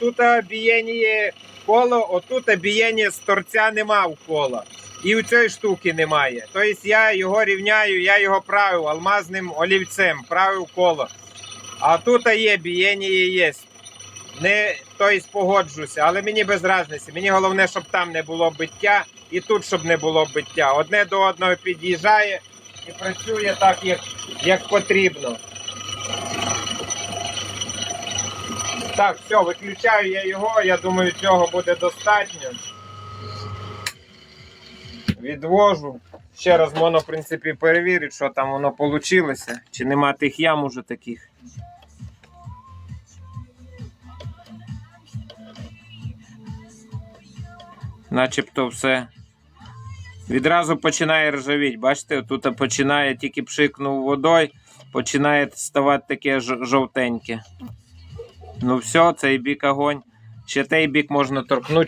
тут бієння коло, отут бієння з торця нема в кола. І у цієї штуки немає. Тобто я його рівняю, я його правив алмазним олівцем, правив коло. А тут є бієння є. Не тобто, погоджуся, але мені без різниці. Мені головне, щоб там не було биття, і тут щоб не було биття. Одне до одного під'їжджає і працює так, як, як потрібно. Так, все, виключаю я його. Я думаю, цього буде достатньо. Відвожу. Ще раз можна, в принципі, перевірити, що там воно вийшло. Чи нема тих ям уже таких. Начебто все. Відразу починає ржавіти. Бачите, тут починає тільки пшикнув водою, починає ставати таке жовтеньке. Ну все, цей бік огонь. Ще той бік можна торкнути.